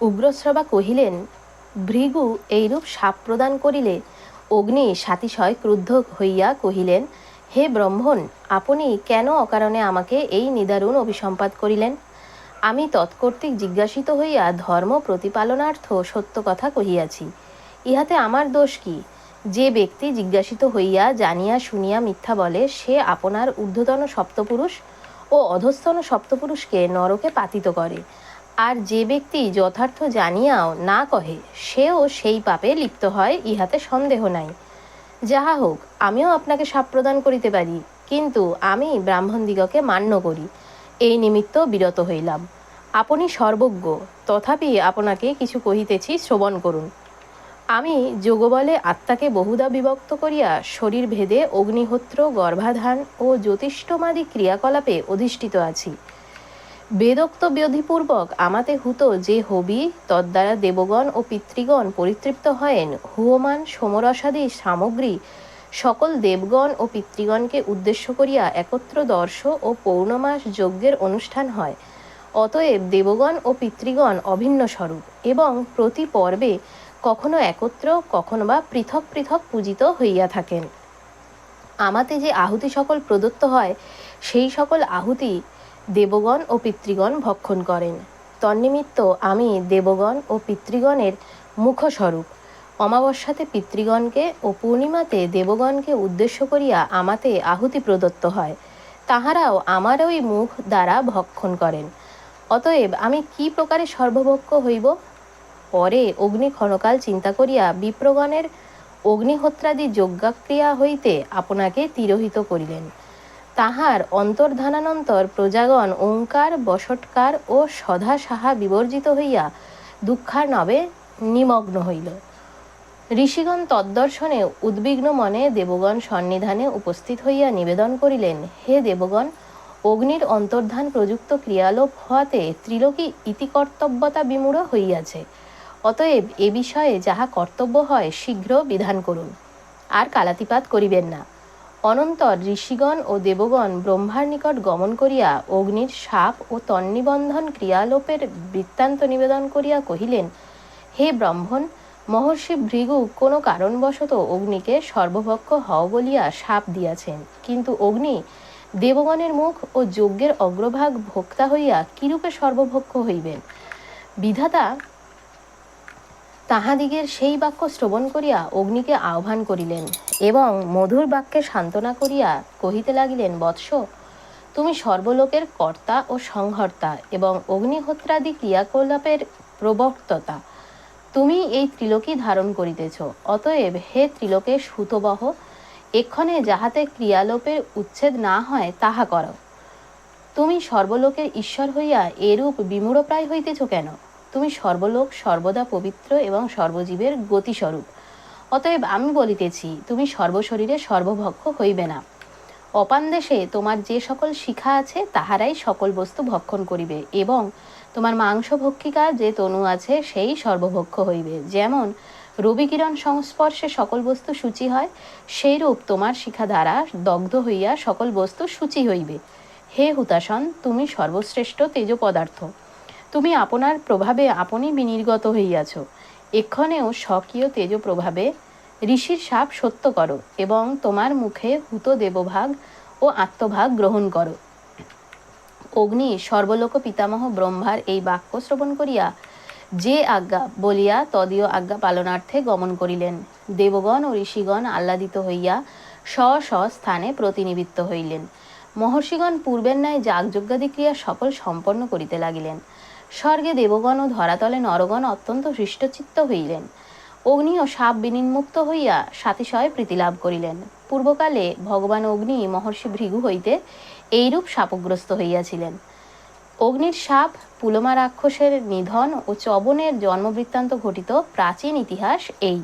উগ্রশ্রবা কহিলেন, ভৃগু এইরূপ শাপ প্রদান করিলে অগ্নি সাতিশয় ক্রুদ্ধ হইয়া কহিলেন, হে ব্রহ্মণ, আপনি কেন অকারণে আমাকে এই নিদারুণ অভিসম্পাদ করিলেন? আমি তৎকর্তৃক জিজ্ঞাসিত হইয়া ধর্ম প্রতিপালনার্থ সত্য কথা কহিয়াছি। ইহাতে আমার দোষ কি? যে ব্যক্তি জিজ্ঞাসিত হইয়া জানিয়া শুনিয়া মিথ্যা বলে, সে আপনার ঊর্ধ্বতন সপ্তপুরুষ ও অধস্তন সপ্তপুরুষকে নরকে পাতিত করে। আর যে ব্যক্তি যথার্থ জানিয়াও না কহে, সেও সেই পাপে লিপ্ত হয়, ইহাতে সন্দেহ নাই। যাহা হোক, আমিও আপনাকে সাপ প্রদান করিতে পারি, কিন্তু আমি ব্রাহ্মণদিগকে মান্য করি, এই নিমিত্ত বিরত হইলাম। আপনি সর্বজ্ঞ, তথাপি আপনাকে কিছু কহিতেছি শ্রবণ করুন। আমি যোগবলে আত্মাকে বহুদা বিভক্ত করিয়া শরীর ভেদে অগ্নিহোত্র, গর্ভাধান ও জ্যোতিষ্ঠমাদি ক্রিয়াকলাপে অধিষ্ঠিত আছি। বেদোক্ত বিধিপূর্বক আমাতে হুত যে হবি, তদ্বারা দেবগণ ও পিতৃগণ পরিতৃপ্ত হয়েন। হুয়মান সমরসাদি সামগ্রী সকল দেবগণ ও পিতৃগণকে উদ্দেশ্য করিয়া একত্র দর্শ ও পৌর্ণমাস যজ্ঞের অনুষ্ঠান হয়। অতএব দেবগণ ও পিতৃগণ অভিন্ন স্বরূপ এবং প্রতি পর্বে কখনো একত্র, কখনো বা পৃথক পৃথক পূজিত হইয়া থাকেন। আমাতে যে আহুতি সকল প্রদত্ত হয়, সেই সকল আহুতি দেবগণ ও পিতৃগণ ভক্ষণ করেন। তন্নিমিত্ত আমি দেবগণ ও পিতৃগণের মুখস্বরূপ। অমাবস্যাতে পিতৃগণকে ও পূর্ণিমাতে দেবগণকে উদ্দেশ্য করিয়া আমাতে আহুতি প্রদত্ত হয়। তাহারাও আমার ওই মুখ দ্বারা ভক্ষণ করেন। অতএব আমি কি প্রকারে সর্বভক্ষ হইব? পরে অগ্নি ক্ষণকাল চিন্তা করিয়া বিপ্রগণের অগ্নিহোত্রাদি যজ্ঞাক্রিয়া হইতে আপনাকে তিরোহিত করিলেন। তাহার অন্তর্ধানানন্তর প্রজাগণ ওঙ্কার বসটকার ও সধা সাহা বিবর্জিত হইয়া দুঃখার্ণবে নিমগ্ন হইল। ঋষিগণ তদ্দর্শনে উদ্বিগ্ন মনে দেবগণ সন্নিধানে উপস্থিত হইয়া নিবেদন করিলেন, হে দেবগণ, অগ্নির অন্তর্ধান প্রযুক্ত ক্রিয়ালোপ হওয়াতে ত্রিলোকী ইতিকর্তব্যতা বিমূঢ় হইয়াছে। অতএব এ বিষয়ে যাহা কর্তব্য হয়, শীঘ্র বিধান করুন। আর কালাতিপাত করিবেন না। অনন্তর ঋষিগণ ও দেবগণ ব্রহ্মার নিকট গমন করিয়া অগ্নির সাপ ও তন্নিবন্ধন ক্রিয়ালোপের বৃত্তান্ত নিবেদন করিয়া কহিলেন, হে ব্রাহ্মণ, মহর্ষি ভৃগু কোনো কারণবশত অগ্নিকে সর্বভক্ষ হও বলিয়া সাপ দিয়াছেন। কিন্তু অগ্নি দেবগণের মুখ ও যজ্ঞের অগ্রভাগ ভোক্তা হইয়া কিরূপে সর্বভক্ষ হইবেন? বিধাতা তাহাদিগের সেই বাক্য শ্রবণ করিয়া অগ্নিকে আহ্বান করিলেন এবং মধুর বাক্যে সান্ত্বনা করিয়া কহিতে লাগিলেন, বৎস, তুমি সর্বলোকের কর্তা ও সংহর্তা এবং অগ্নিহোত্রাদি ক্রিয়াকলাপের প্রবক্ততা। তুমি এই ত্রিলোকী ধারণ করিতেছ। অতএব হে ত্রিলোকের সুতবহ, এক্ষণে যাহাতে ক্রিয়ালোপের উচ্ছেদ না হয়, তাহা করো। তুমি সর্বলোকের ঈশ্বর হইয়া এরূপ বিমূঢ়প্রায় হইতেছ কেন? তুমি সর্বলোক সর্বদা পবিত্র এবং সর্বজীবের গতিস্বরূপ। অতএব আমি বলিতেছি, তুমি সর্বশরীরে সর্বভক্ষ হইবে না। অপান দেশে তোমার যে সকল শিখা আছে, তাহারাই সকল বস্তু ভক্ষণ করিবে এবং তোমার মাংস ভক্ষিকা যে তনু আছে, সেই সর্বভক্ষ হইবে। যেমন রবিকিরণ সংস্পর্শে সকল বস্তু সূচি হয়, সেইরূপ তোমার শিখা দ্বারা দগ্ধ হইয়া সকল বস্তু সূচি হইবে। হে হুতাসন তুমি সর্বশ্রেষ্ঠ তেজ পদার্থ তুমি আপনার প্রভাবে আপনি বিনির্গত হইয়াছ। এক্ষণেও স্বকীয় তেজ প্রভাবে ঋষির সাপ সত্য করো এবং তোমার মুখে হুত দেবভাগ ও আত্মভাগ গ্রহণ করো। অগ্নি সর্বলোক পিতামহ ব্রহ্মার এই বাক্য শ্রবণ করিয়া যে আজ্ঞা বলিয়া তদীয় আজ্ঞা পালনার্থে গমন করিলেন। দেবগণ ও ঋষিগণ আহ্লাদিত হইয়া স্ব স্ব স্থানে প্রতিনিবৃত্ত হইলেন। মহর্ষিগণ পূর্বের ন্যায় যাগযজ্ঞাদি ক্রিয়া সকল সম্পন্ন করিতে লাগিলেন। স্বর্গে দেবগণ ও ধরাতলে নরগণ অত্যন্ত হৃষ্টচিত্ত হইলেন। অগ্নি ও সাপ বিনিমুক্ত হইয়া সাতিশয় প্রীতিলাভ করিলেন। পূর্বকালে ভগবান অগ্নি মহর্ষি ভৃগু হইতে এইরূপ সাপগ্রস্ত হইয়াছিলেন। অগ্নির সাপ, পুলমা রাক্ষসের নিধন ও চবনের জন্মবৃত্তান্ত ঘটিত প্রাচীন ইতিহাস এই।